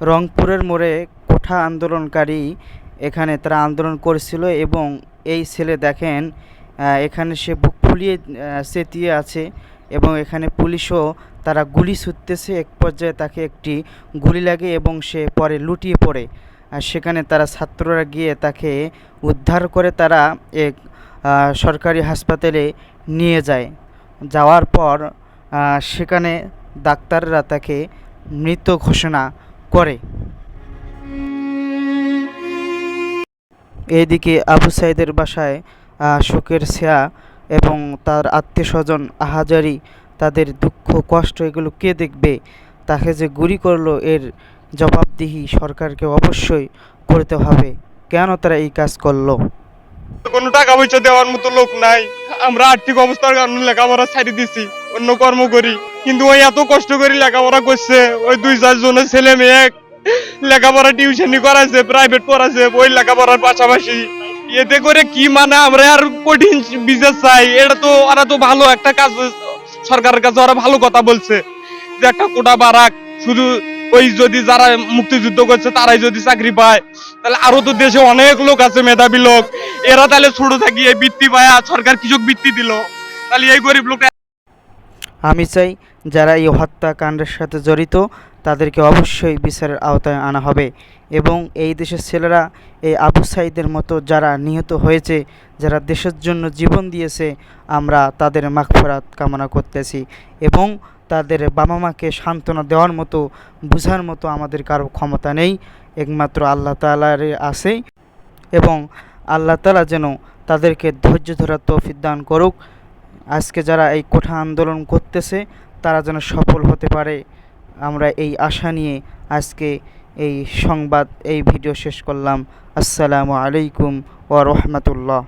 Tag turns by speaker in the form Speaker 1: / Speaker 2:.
Speaker 1: রংপুরের মোড়ে কোঠা আন্দোলনকারী এখানে তারা আন্দোলন করেছিল এবং এই ছেলে দেখেন এখানে সে বুক ফুলিয়ে চেতিয়ে আছে এবং এখানে পুলিশও তারা গুলি ছুটতেছে, এক পর্যায়ে তাকে একটি গুলি লাগে এবং সে পরে লুটিয়ে পড়ে। আর সেখানে তারা ছাত্ররা গিয়ে তাকে উদ্ধার করে তারা এক সরকারি হাসপাতালে নিয়ে যায়। যাওয়ার পর সেখানে ডাক্তাররা তাকে মৃত ঘোষণা করে। এদিকে আবু সাইদের বাসায় শোকের শেয়া এবং তার আত্মীয় স্বজন আহাজারি, তাদের দুঃখ, কষ্ট, এগুলো কে দেখবে? তাকে যে গুলি করল, এর জবাবদিহি সরকারকে অবশ্যই করতে হবে। কেন তারা এই কাজ করল?
Speaker 2: কোনো টাকা পয়সা দেওয়ার মতো লোক নাই। আমরা আর্থিক অবস্থার কারণে লেখাপড়া ছাড়ি দিছি, অন্য কর্ম করি। কিন্তু ওই এত কষ্ট করে লেখাপড়া করছে, ওই দুই ছেলে মেয়ে লেখাপড়া টিউশনি করাছে প্রাইভেট পড়াছে ওই লেখাপড়ার পাশাপাশি। এতে করে কি মানে আমরা আর কঠিন বিজনেস চাই? এটা তো ওরা তো ভালো একটা কাজ, সরকারের কাছে ওরা ভালো কথা বলছে। যে একটা কোটা বারাক শুধু ওই যদি যারা মুক্তিযুদ্ধ করছে, তারাই যদি চাকরি পায়, তাহলে আরও তো দেশে অনেক লোক আছে, মেধাবী লোক। এরা তাহলে ছোট থাকি এই বৃত্তি পায় আর সরকার কৃষক বৃত্তি দিল। তাহলে এই গরিব লোক
Speaker 1: আমি চাই যারা এই হত্যাকাণ্ডের সাথে জড়িত, তাদেরকে অবশ্যই বিচারের আওতায় আনা হবে। এবং এই দেশের ছেলেরা, এই আবু সাইদের মতো যারা নিহত হয়েছে, যারা দেশের জন্য জীবন দিয়েছে, আমরা তাদের মাগফরাত কামনা করতেছি। এবং তাদের বাবা মাকে সান্ত্বনা দেওয়ার মতো, বোঝার মতো আমাদের কারও ক্ষমতা নেই। একমাত্র আল্লাহ তালার আছে এবং আল্লাহ তালা যেন তাদেরকে ধৈর্য ধরার তৌফিক দান করুক। আজকে যারা এই কোঠা আন্দোলন করতেছে, তারা যেন সফল হতে পারে। আমরা এই আশা নিয়ে আজকে এই সংবাদ, এই ভিডিও শেষ করলাম। আসসালামু আলাইকুম ওয়া রহমতুল্লাহ।